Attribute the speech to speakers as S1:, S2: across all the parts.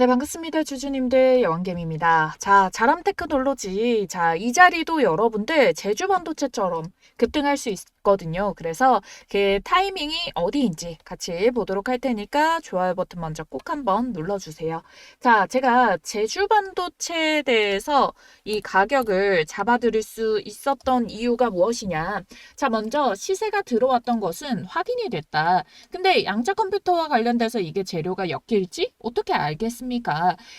S1: 네, 반갑습니다. 주주님들, 여왕개미입니다. 자, 자람 테크놀로지. 자, 이 자리도 여러분들 제주 반도체처럼 급등할 수 있거든요. 그래서 그 타이밍이 어디인지 같이 보도록 할 테니까 좋아요 버튼 먼저 꼭 한번 눌러주세요. 자, 제가 제주 반도체에 대해서 이 가격을 잡아드릴 수 있었던 이유가 무엇이냐. 자, 먼저 시세가 들어왔던 것은 확인이 됐다. 근데 양자 컴퓨터와 관련돼서 이게 재료가 엮일지 어떻게 알겠습니까?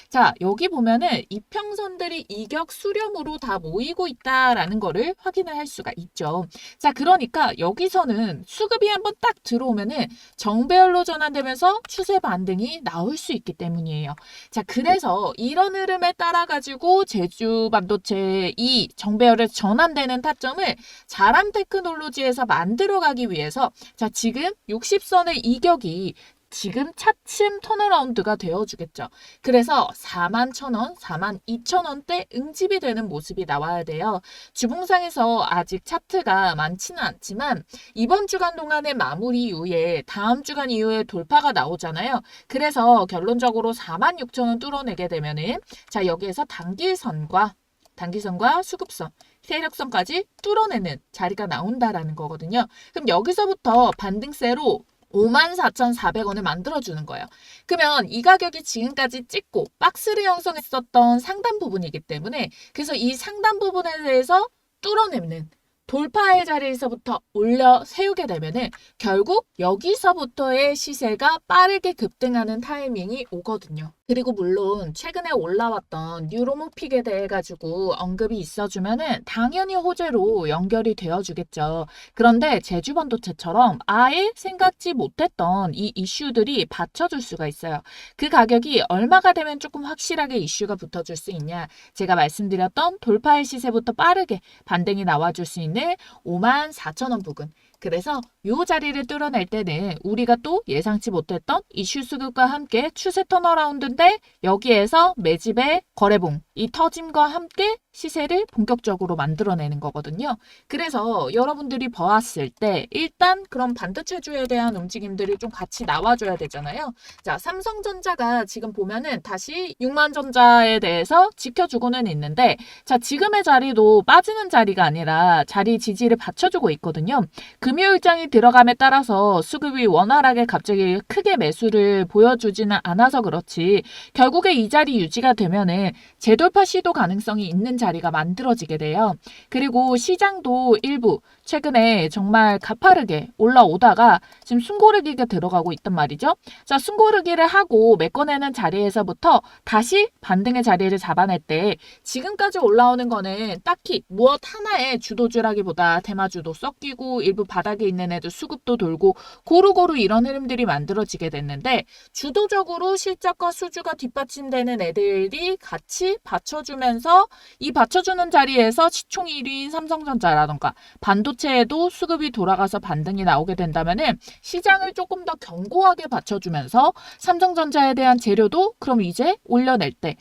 S1: 자, 여기 보면은 이평선들이 이격 수렴으로 다 모이고 있다라는 거를 확인을 할 수가 있죠. 자, 그러니까 여기서는 수급이 한번 딱 들어오면은 정배열로 전환되면서 추세 반등이 나올 수 있기 때문이에요. 자, 그래서 이런 흐름에 따라 가지고 제주 반도체 이 정배열에 전환되는 타점을 자람 테크놀로지에서 만들어 가기 위해서 자, 지금 60선의 이격이 지금 차츰 턴어라운드가 되어주겠죠. 그래서 4만 1,000원, 4만 2,000원대 응집이 되는 모습이 나와야 돼요. 주봉상에서 아직 차트가 많지는 않지만 이번 주간 동안의 마무리 이후에 다음 주간 이후에 돌파가 나오잖아요. 그래서 결론적으로 4만 6,000원 뚫어내게 되면은 자 여기에서 단기선과 단기선과 수급선 세력선까지 뚫어내는 자리가 나온다라는 거거든요. 그럼 여기서부터 반등세로 54,400원을 만들어주는 거예요. 그러면 이 가격이 지금까지 찍고 박스를 형성했었던 상단 부분이기 때문에 그래서 이 상단 부분에 대해서 뚫어내는 돌파의 자리에서부터 올려 세우게 되면은 결국 여기서부터의 시세가 빠르게 급등하는 타이밍이 오거든요. 그리고 물론 최근에 올라왔던 뉴로모픽에 대해 가지고 언급이 있어주면은 당연히 호재로 연결이 되어주겠죠. 그런데 제주 반도체처럼 아예 생각지 못했던 이 이슈들이 받쳐줄 수가 있어요. 그 가격이 얼마가 되면 조금 확실하게 이슈가 붙어줄 수 있냐? 제가 말씀드렸던 돌파의 시세부터 빠르게 반등이 나와줄 수 있는 5만 4천 원 부근. 그래서 요 자리를 뚫어낼 때는 우리가 또 예상치 못했던 이슈 수급과 함께 추세 턴어라운드인데 여기에서 매집의 거래봉, 이 터짐과 함께 시세를 본격적으로 만들어내는 거거든요. 그래서 여러분들이 보았을 때 일단 그런 반도체주에 대한 움직임들이 좀 같이 나와줘야 되잖아요. 자, 삼성전자가 지금 보면은 다시 6만전자에 대해서 지켜주고는 있는데 자, 지금의 자리도 빠지는 자리가 아니라 자리 지지를 받쳐주고 있거든요. 금요일장이 들어감에 따라서 수급이 원활하게 갑자기 크게 매수를 보여주지는 않아서 그렇지 결국에 이 자리 유지가 되면은 재 돌파 시도 가능성이 있는 자리가 만들어지게 돼요. 그리고 시장도 일부 최근에 정말 가파르게 올라오다가 지금 숨고르기가 들어가고 있단 말이죠. 자, 숨고르기를 하고 메꿔내는 자리에서부터 다시 반등의 자리를 잡아낼 때 지금까지 올라오는 거는 딱히 무엇 하나의 주도주라기보다 대마주도 섞이고 일부 바닥에 있는 애들 수급도 돌고 고루고루 이런 흐름들이 만들어지게 됐는데 주도적으로 실적과 수주가 뒷받침되는 애들이 같이 받쳐주면서 이 받쳐주는 자리에서 시총 1위인 삼성전자라던가 반도체 에도 수급이 돌아가서 반등이 나오게 된다면은 시장을 조금 더 견고하게 받쳐주면서 삼성전자에 대한 재료도 그럼 이제 올려낼 때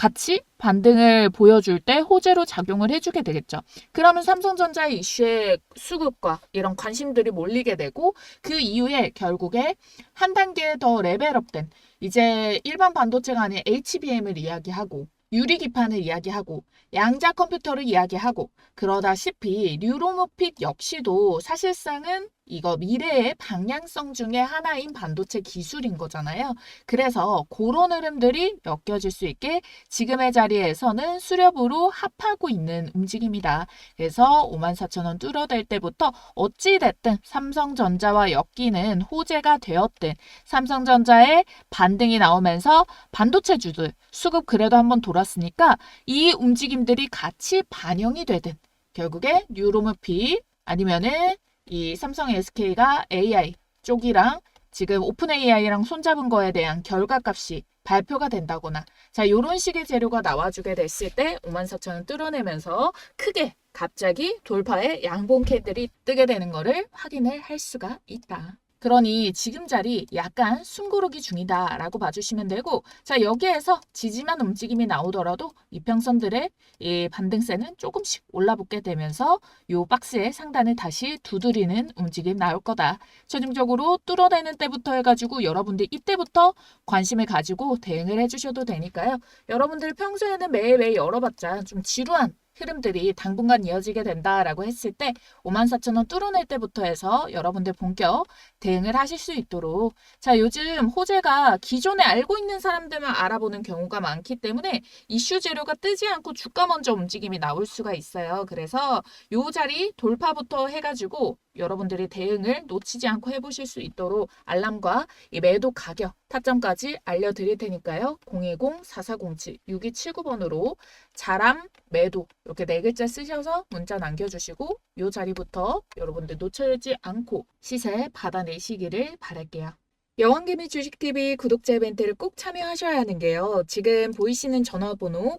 S1: 같이 반등을 보여줄 때 호재로 작용을 해주게 되겠죠. 그러면 삼성전자의 이슈에 수급과 이런 관심들이 몰리게 되고 그 이후에 결국에 한 단계 더 레벨업된 이제 일반 반도체가 아닌 HBM을 이야기하고 유리 기판을 이야기하고 양자 컴퓨터를 이야기하고 그러다시피 뉴로모픽 역시도 사실상은 이거 미래의 방향성 중에 하나인 반도체 기술인 거잖아요. 그래서 그런 흐름들이 엮여질 수 있게 지금의 자리에서는 수렵으로 합하고 있는 움직임이다. 그래서 54,000원 뚫어댈 때부터 어찌됐든 삼성전자와 엮이는 호재가 되었든 삼성전자의 반등이 나오면서 반도체 주들 수급 그래도 한번 돌았으니까 이 움직임 들이 같이 반영이 되든 결국에 뉴로모픽 아니면은 이 삼성 SK가 AI 쪽이랑 지금 오픈 AI랑 손잡은 거에 대한 결과값이 발표가 된다거나 자 요런 식의 재료가 나와주게 됐을 때 54,000원 뚫어내면서 크게 갑자기 돌파에 양봉 캔들이 뜨게 되는 거를 확인을 할 수가 있다. 그러니 지금 자리 약간 숨고르기 중이다 라고 봐주시면 되고 자 여기에서 지지만 움직임이 나오더라도 이평선들의 이 반등세는 조금씩 올라붙게 되면서 요 박스의 상단을 다시 두드리는 움직임 나올 거다. 최종적으로 뚫어내는 때부터 해가지고 여러분들 이때부터 관심을 가지고 대응을 해주셔도 되니까요. 여러분들 평소에는 매일매일 열어봤자 좀 지루한 흐름들이 당분간 이어지게 된다라고 했을 때 54,000원 뚫어낼 때부터 해서 여러분들 본격 대응을 하실 수 있도록 자 요즘 호재가 기존에 알고 있는 사람들만 알아보는 경우가 많기 때문에 이슈 재료가 뜨지 않고 주가 먼저 움직임이 나올 수가 있어요. 그래서 요 자리 돌파부터 해가지고 여러분들이 대응을 놓치지 않고 해보실 수 있도록 알람과 이 매도 가격 타점까지 알려드릴 테니까요. 010-4407-6279번으로 자람 매도 이렇게 네 글자 쓰셔서 문자 남겨주시고 요 자리부터 여러분들 놓쳐지 않고 시세 받아내시기를 바랄게요. 여왕개미 주식TV 구독자 이벤트를 꼭 참여하셔야 하는 게요. 지금 보이시는 전화번호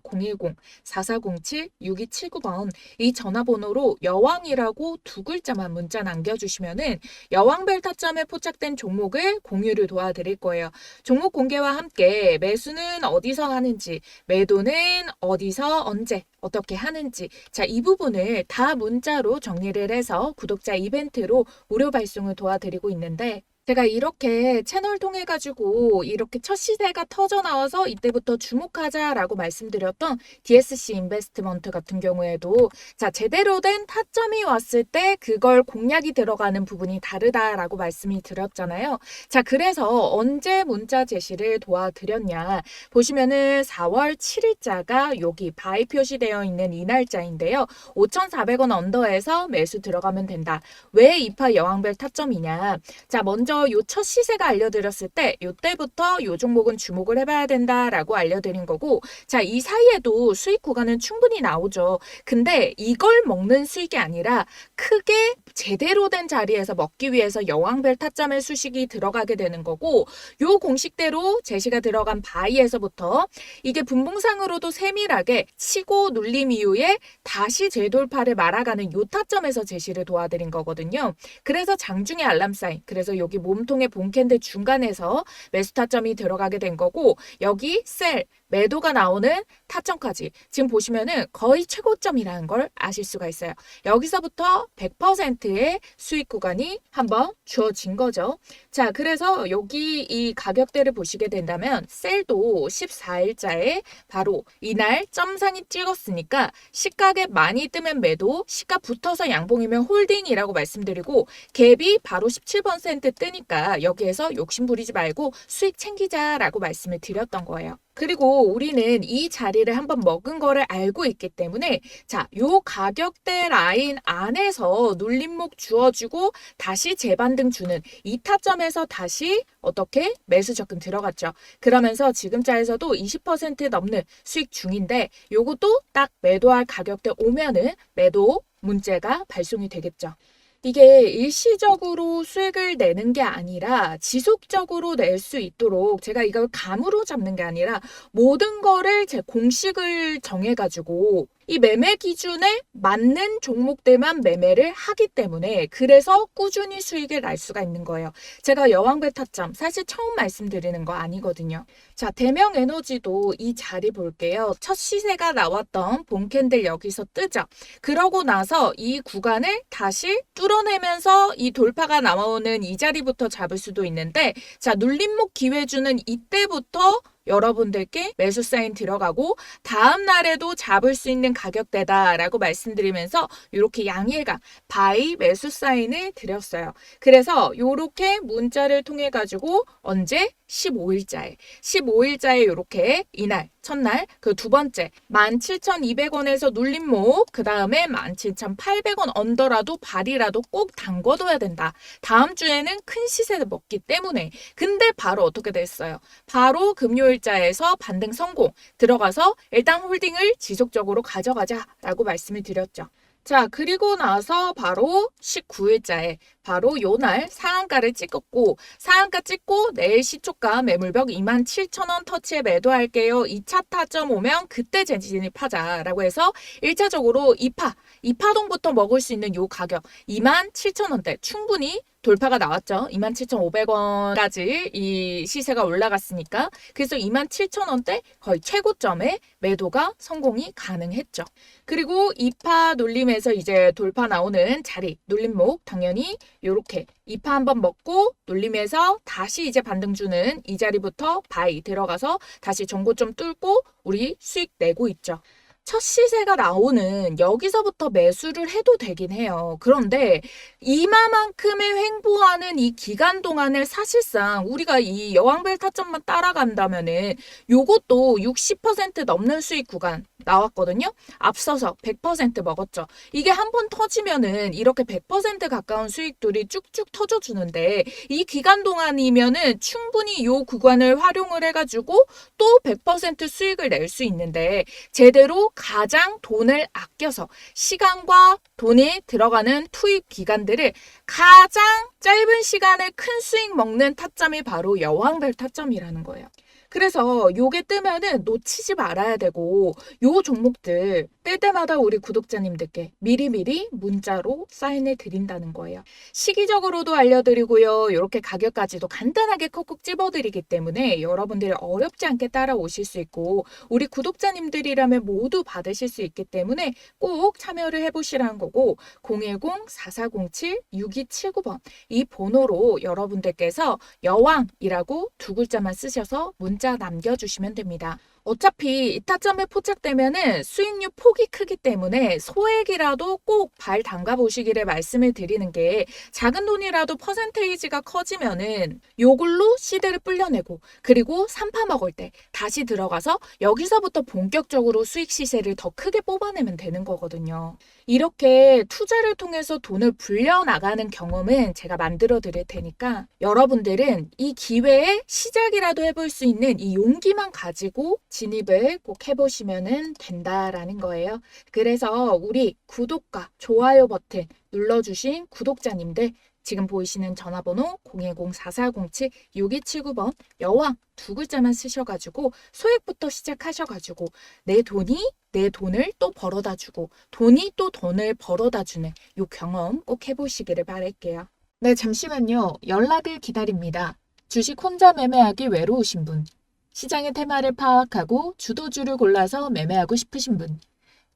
S1: 010-4407-6279번 이 전화번호로 여왕이라고 두 글자만 문자 남겨주시면은 여왕벨 타점에 포착된 종목을 공유를 도와드릴 거예요. 종목 공개와 함께 매수는 어디서 하는지, 매도는 어디서 언제 어떻게 하는지 자 이 부분을 다 문자로 정리를 해서 구독자 이벤트로 무료 발송을 도와드리고 있는데 제가 이렇게 채널 통해 가지고 이렇게 첫 시세가 터져 나와서 이때부터 주목하자라고 말씀드렸던 DSC 인베스트먼트 같은 경우에도 자 제대로 된 타점이 왔을 때 그걸 공략이 들어가는 부분이 다르다라고 말씀이 드렸잖아요. 자 그래서 언제 문자 제시를 도와드렸냐 보시면은 4월 7일자가 여기 바이 표시되어 있는 이 날짜인데요. 5,400원 언더에서 매수 들어가면 된다. 왜 이파 여왕별 타점이냐? 자 먼저 요 첫 시세가 알려드렸을 때 요때부터 요 종목은 주목을 해봐야 된다라고 알려드린 거고 자 이 사이에도 수익 구간은 충분히 나오죠. 근데 이걸 먹는 수익이 아니라 크게 제대로 된 자리에서 먹기 위해서 여왕별 타점의 수식이 들어가게 되는 거고 요 공식대로 제시가 들어간 바이에서부터 이게 분봉상으로도 세밀하게 치고 눌림 이후에 다시 재돌파를 말아가는 요 타점에서 제시를 도와드린 거거든요. 그래서 장중의 알람 사인 그래서 여기 몸통의 본캔들 중간에서 매수 타점이 들어가게 된 거고 여기 셀 매도가 나오는 타점까지 지금 보시면은 거의 최고점이라는 걸 아실 수가 있어요. 여기서부터 100%의 수익 구간이 한번 주어진 거죠. 자, 그래서 여기 이 가격대를 보시게 된다면 셀도 14일자에 바로 이날 점상이 찍었으니까 시가에 많이 뜨면 매도, 시가 붙어서 양봉이면 홀딩이라고 말씀드리고 갭이 바로 17% 뜨니까 여기에서 욕심 부리지 말고 수익 챙기자라고 말씀을 드렸던 거예요. 그리고 우리는 이 자리를 한번 먹은 거를 알고 있기 때문에 자, 요 가격대 라인 안에서 눌림목 주어주고 다시 재반등 주는 이 타점에서 다시 어떻게 매수 접근 들어갔죠. 그러면서 지금 자에서도 20% 넘는 수익 중인데 요것도 딱 매도할 가격대 오면은 매도 문제가 발송이 되겠죠. 이게 일시적으로 수익을 내는 게 아니라 지속적으로 낼 수 있도록 제가 이걸 감으로 잡는 게 아니라 모든 거를 제 공식을 정해가지고 이 매매 기준에 맞는 종목들만 매매를 하기 때문에 그래서 꾸준히 수익을 날 수가 있는 거예요. 제가 여왕배 타점 사실 처음 말씀드리는 거 아니거든요. 자, 대명 에너지도 이 자리 볼게요. 첫 시세가 나왔던 본캔들 여기서 뜨죠. 그러고 나서 이 구간을 다시 뚫어내면서 이 돌파가 나오는 이 자리부터 잡을 수도 있는데 자, 눌림목 기회 주는 이때부터 여러분들께 매수 사인 들어가고 다음 날에도 잡을 수 있는 가격대다라고 말씀드리면서 이렇게 양일간 바이 매수 사인을 드렸어요. 그래서 이렇게 문자를 통해 가지고 언제 15일자에 15일자에 이렇게 이날 첫날 그 두 번째 17,200원에서 눌림목 그 다음에 17,800원 언더라도 발이라도 꼭 담궈둬야 된다. 다음 주에는 큰 시세를 먹기 때문에 근데 바로 어떻게 됐어요? 바로 금요일자에서 반등 성공 들어가서 일단 홀딩을 지속적으로 가져가자라고 말씀을 드렸죠. 자, 그리고 나서 바로 19일자에 바로 요날 상한가를 찍었고 상한가 찍고 내일 시초가 매물벽 27,000원 터치에 매도할게요. 2차 타점 오면 그때 재진입하자라고 해서 1차적으로 2파, 2파동부터 먹을 수 있는 요 가격 27,000원대 충분히 돌파가 나왔죠. 27,500원까지 이 시세가 올라갔으니까 그래서 27,000원대 거의 최고점에 매도가 성공이 가능했죠. 그리고 2파 놀림에서 이제 돌파 나오는 자리 놀림목 당연히 요렇게 2파 한번 먹고 놀림에서 다시 이제 반등 주는 이 자리부터 바이 들어가서 다시 전고점 뚫고 우리 수익 내고 있죠. 첫 시세가 나오는 여기서부터 매수를 해도 되긴 해요. 그런데 이마만큼의 횡보하는 이 기간 동안을 사실상 우리가 이 여왕벨 타점만 따라간다면은 요것도 60% 넘는 수익 구간 나왔거든요. 앞서서 100% 먹었죠. 이게 한 번 터지면은 이렇게 100% 가까운 수익들이 쭉쭉 터져 주는데 이 기간 동안이면은 충분히 요 구간을 활용을 해 가지고 또 100% 수익을 낼 수 있는데 제대로 가장 돈을 아껴서 시간과 돈이 들어가는 투입 기간들을 가장 짧은 시간에 큰 수익 먹는 타점이 바로 여왕별 타점이라는 거예요. 그래서 요게 뜨면은 놓치지 말아야 되고 요 종목들 뜰 때마다 우리 구독자님들께 미리미리 문자로 사인해 드린다는 거예요. 시기적으로도 알려드리고요. 이렇게 가격까지도 간단하게 콕콕 찝어드리기 때문에 여러분들이 어렵지 않게 따라오실 수 있고 우리 구독자님들이라면 모두 받으실 수 있기 때문에 꼭 참여를 해보시라는 거고 010-4407-6279번 이 번호로 여러분들께서 여왕이라고 두 글자만 쓰셔서 문자 남겨주시면 됩니다. 어차피 이 타점에 포착되면은 수익률 폭이 크기 때문에 소액이라도 꼭 발 담가 보시기를 말씀을 드리는 게 작은 돈이라도 퍼센테이지가 커지면은 요걸로 시대를 불려내고 그리고 삼파 먹을 때 다시 들어가서 여기서부터 본격적으로 수익 시세를 더 크게 뽑아내면 되는 거거든요. 이렇게 투자를 통해서 돈을 불려 나가는 경험은 제가 만들어 드릴 테니까 여러분들은 이 기회에 시작이라도 해볼 수 있는 이 용기만 가지고 진입을 꼭 해보시면 된다라는 거예요. 그래서 우리 구독과 좋아요 버튼 눌러주신 구독자님들 지금 보이시는 전화번호 010-4407-6279번 여왕 두 글자만 쓰셔가지고 소액부터 시작하셔가지고 내 돈이 내 돈을 또 벌어다 주고 돈이 또 돈을 벌어다 주는 요 경험 꼭 해보시기를 바랄게요. 네, 잠시만요. 연락을 기다립니다. 주식 혼자 매매하기 외로우신 분, 시장의 테마를 파악하고 주도주를 골라서 매매하고 싶으신 분,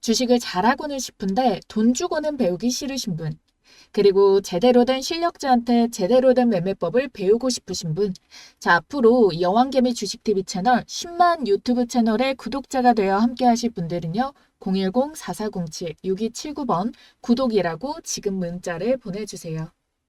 S1: 주식을 잘하고는 싶은데 돈 주고는 배우기 싫으신 분, 그리고 제대로 된 실력자한테 제대로 된 매매법을 배우고 싶으신 분. 자, 앞으로 이 여왕개미 주식TV 채널 10만 유튜브 채널의 구독자가 되어 함께 하실 분들은요. 010-4407-6279번 구독이라고 지금 문자를 보내주세요.